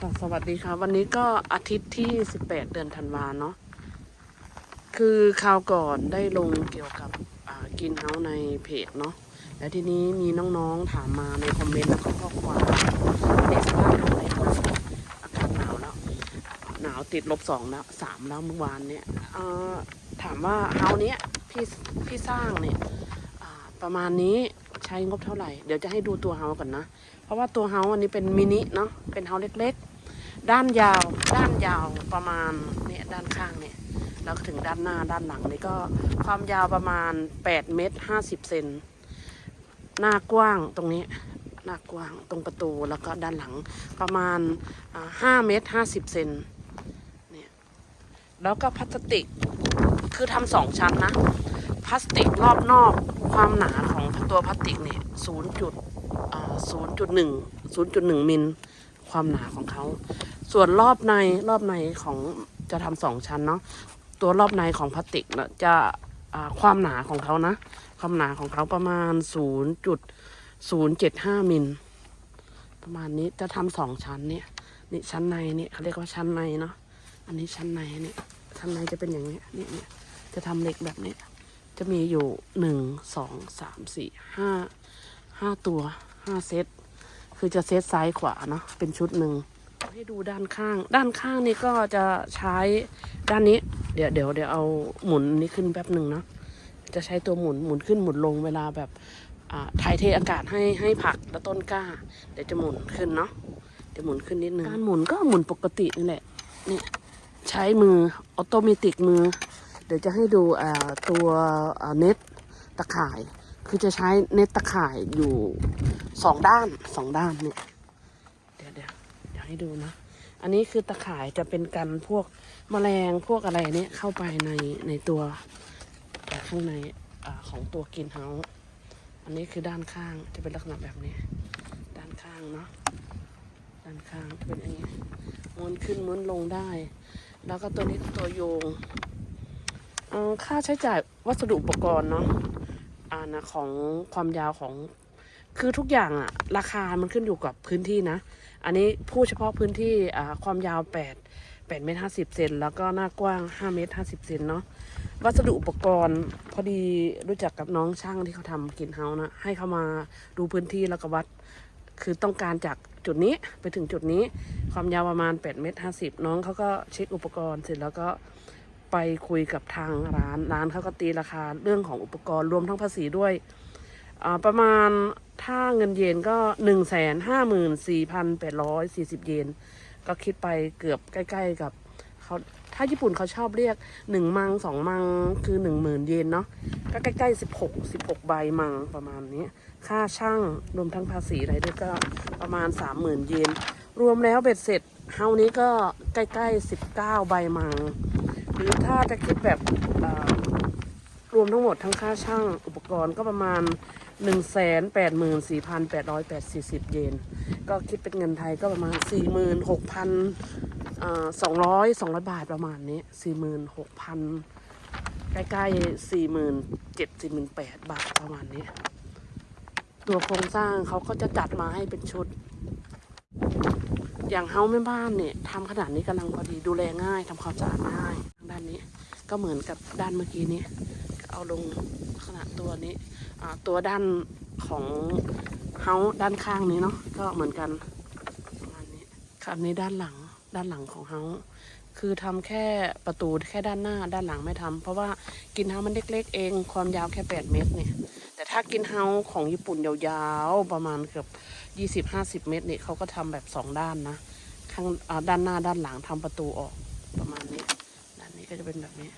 ค่ะสวัสดีค่ะ วันนี้ก็อาทิตย์ที่ 18 เดือนธันวาเนาะคือคราวก่อนได้ลงเกี่ยวกับกินเฮาในเพจเนาะแล้วทีนี้มีน้องๆถามมาในคอมเมนต์แล้วก็ข้อความในสภาพทำอะไรนอากาศหนาวแล้วหนาวติดลบสองแล้วสามแล้วเมื่อวานเนี่ยถามว่าเฮาเนี้ยพี่พี่สร้างเนี่ยประมาณนี้ใช้งบเท่าไหร่ เดี๋ยวจะให้ดูตัวเฮาก่อนนะ เพราะว่าตัวเฮาอันนี้เป็นมินิเนาะ เป็นเฮาเล็กๆ ด้านยาว ด้านยาวประมาณเนี่ยด้านข้างเนี่ยแล้วถึงด้านหน้าด้านหลังนี่ก็ความยาวประมาณ 8 เมตร 50 เซนหน้ากว้างตรงนี้หน้ากว้างตรงประตูแล้วก็ด้านหลังประมาณ 5 เมตร 50 เซนเนี่ยแล้วก็พลาสติกคือทำสองชั้นนะ พลาสติกรอบนอกความหนาของตัวพลาสติกเนี่ย0จุดศูนย์จุดหนึ่งศูนย์จุดหนึ่งมิล ความหนาของเขา ส่วนรอบในรอบในของจะทำสองชั้นเนาะตัวรอบในของพลาสติกเนาะจะความหนาของเขานะ ความหนาของเขาประมาณศูนย์จุดศูนย์เจ็ดห้ามิลประมาณนี้จะทำสองชั้นเนี่ยนี่ชั้นในเนี่ยเขาเรียกว่าชั้นในเนาะอันนี้ชั้นในเนี่ยชั้นในจะเป็นอย่างนี้นี่เนี่ยจะทำเหล็กแบบนี้ จะมีอยู่หนึ่งสองสามสี่ห้าห้าตัวห้าเซต คือจะเซตซ้ายขวาเนาะเป็นชุดหนึ่งให้ดูด้านข้าง ด้านข้างนี่ก็จะใช้ด้านนี้ เดี๋ยวเดี๋ยวเดี๋ยวเอาหมุนนี้ขึ้นแป๊บหนึ่งเนาะจะใช้ตัวหมุนหมุนขึ้นหมุนลงเวลาแบบอ่าถ่ายเทอากาศให้ให้ผักและต้นกล้า เดี๋ยวจะหมุนขึ้นเนาะเดี๋ยวหมุนขึ้นนิดนึงการหมุนก็หมุนปกตินี่แหละเนี่ยใช้มือออโตเมติกมือ เดี๋ยวจะให้ดูอ่าตัวอ่าเน็ตตะข่าย คือจะใช้เน็ตตะข่ายอยู่สองด้านสองด้านเนี่ยเดี๋ยวเดี๋ยวเดี๋ยวให้ดูนะ อันนี้คือตะข่ายจะเป็นกันพวกแมลงพวกอะไรเนี่ยเข้าไปในในตัวแต่ข้างในอของตัวกินเฮาอันนี้คือด้านข้างจะเป็นลักษณะแบบนี้ ด้านข้างเนาะด้านข้างจะเป็นอย่างนี้ม้วนขึ้นม้วนลงได้ แล้วก็ตัวนี้ตัวโยงค่าใช้จ่ายวัสดุอุปกรณ์เนาะ อ่านะของความยาวของคือทุกอย่างอะราคามันขึ้นอยู่กับพื้นที่นะ อันนี้พูดเฉพาะพื้นที่อ่าความยาว8 8เมตร50เซนแล้วก็หน้ากว้าง5เมตร50เซนเนาะวัสดุอุปกรณ์ พอดีรู้จักกับน้องช่างที่เขาทำกินเฮานะ ให้เขามาดูพื้นที่แล้วก็วัด คือต้องการจากจุดนี้ไปถึงจุดนี้ความยาวประมาณ8เมตร50 น้องเขาก็เช็คอุปกรณ์เสร็จแล้วก็ ไปคุยกับทางร้านร้านเขาก็ตีราคาเรื่องของอุปกรณ์รวมทั้งภาษีด้วยประมาณถ้าเงินเยนก็หนึ่งแสนห้าหมื่นสี่พันแปดร้อยสี่สิบเยน ก็คิดไปเกือบใกล้ ๆ กับเขาถ้าญี่ปุ่นเขาชอบเรียกหนึ่งมังสองมังคือหนึ่งหมื่นเยนเนาะก็ใกล้ๆสิบหกสิบหกใบมังประมาณนี้ ค่าช่างรวมทั้งภาษีอะไรด้วยก็ประมาณสามหมื่นเยน รวมแล้วเบ็ดเสร็จเฮานี้ก็ใกล้ๆสิบเก้าใบมัง หรือถ้าจะคิดแบบรวมทั้งหมดทั้งค่าช่างอุปกรณ์ก็ประมาณ 1 8 4 8 8 40 เยน ก็คิดเป็นเงินไทยก็ประมาณ 46,000อ่า200 200 บาทประมาณนี้ 46,000 ใกล้ๆ47,000-8บาทประมาณนี้ ตัวโครงสร้างเขาก็จะจัดมาให้เป็นชุด อย่างเฮาแม่บ้านเนี่ยทำขนาดนี้กำลังพอดีดูแลง่ายทำความสะอาดง่ายทางด้านนี้ก็เหมือนกับด้านเมื่อกี้นี้เอาลงขนาดตัวนี้ตัวด้านของเฮาด้านข้างนี้เนาะก็เหมือนกันประมาณนี้ครับนี้ด้านหลังด้านหลังของเฮาคือทำแค่ประตูแค่ด้านหน้าด้านหลังไม่ทำเพราะว่ากินเฮามันเล็กๆเอง ความยาวแค่ 8 เมตรเนี่ย ถ้ากินเฮาของญี่ปุ่นยาวๆ ประมาณเกือบยี่สิบห้าสิบเมตรนี่เขาก็ทำแบบสองด้านนะ ข้างด้านหน้าด้านหลังทำประตูออกประมาณนี้ ด้านนี้ก็จะเป็นแบบนี้